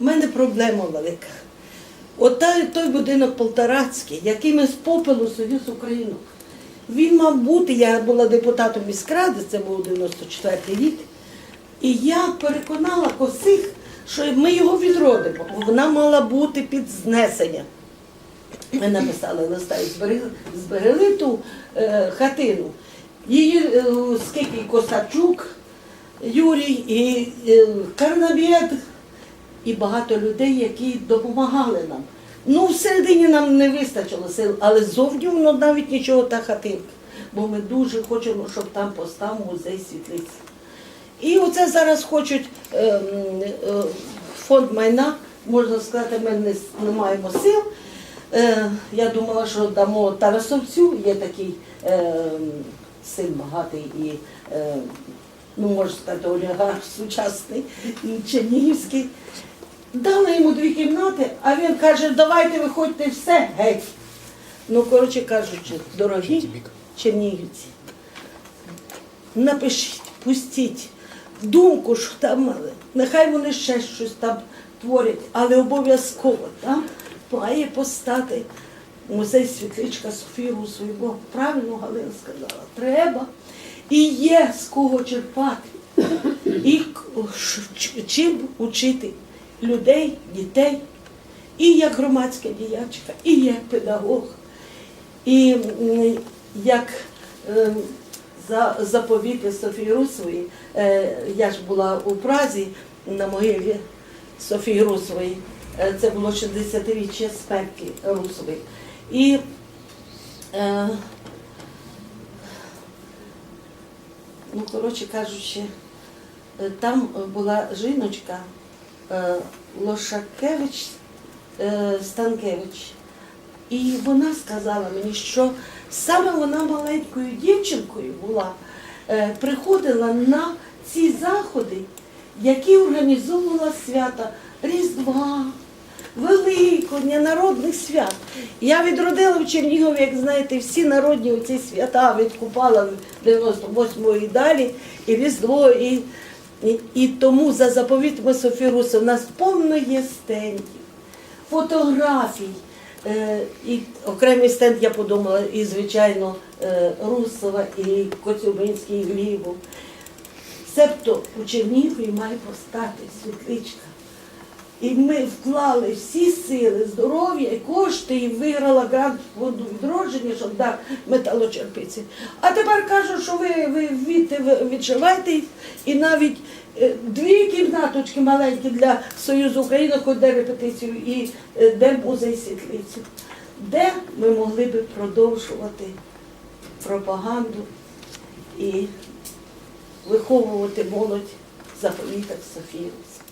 в мене проблема велика. От той, будинок Полторацький, який ми з попелу Союз Українок. Він мав бути, я була депутатом міськради, це був 94-й рік. І я переконала косих, що ми його відродимо. Вона мала бути під знесення. Ми написали листа і зберегли, зберегли ту е, хатину. Її е, скільки Косачук, Юрій, і е, Карнавєд, і багато людей, які допомагали нам. Ну, всередині нам не вистачило сил, але зовні воно навіть нічого та хатинка. Бо ми дуже хочемо, щоб там постав музей світлиці. І оце зараз хочуть е, е, фонд майна, можна сказати, ми не, не маємо сил. Е, я думала, що дамо Тарасовцю, є такий е, син багатий і, е, ну можна сказати, олігарх сучасний, і. Дали йому дві кімнати, а він каже, давайте виходьте все геть. Ну, коротше кажучи, дорогі чернігівці, напишіть, пустіть думку, що там, нехай вони ще щось там творять, але обов'язково там має постати музей світличка Софії Русової, правильно Галина сказала, треба і є з кого черпати, і чим учити людей, дітей, і як громадська діячка, і як педагог. І як е, за заповіти Софії Русової, е, я ж була у Празі на могилі Софії Русової, е, це було 60-річчя смерті Русової. І е, ну, коротше кажучи, там була жіночка Лошакевич е, Станкевич. І вона сказала мені, що саме вона маленькою дівчинкою була, е, приходила на ці заходи, які організовувала свята Різдва, Великодня, народних свят. Я відродила в Чернігові, як знаєте, всі народні оці свята відкупала в 98-го і далі, і Різдво, і, і, і тому за заповітами Софії Руси в нас повно є стендів, фотографій. Е, І окремий стенд я подумала, і, звичайно, е, Русова, і Коцюбинський, і Глібов. Себто у Чернігові має постати світличка. І ми вклали всі сили, здоров'я і кошти, і виграла грант фонду відродження, щоб дав металочерпиці. А тепер кажуть, що ви, ви ви і навіть дві кімнаточки маленькі для Союзу України, де репетицію, і е, де музей світлицю, де ми могли би продовжувати пропаганду і виховувати молодь заповітах Софії. Руси.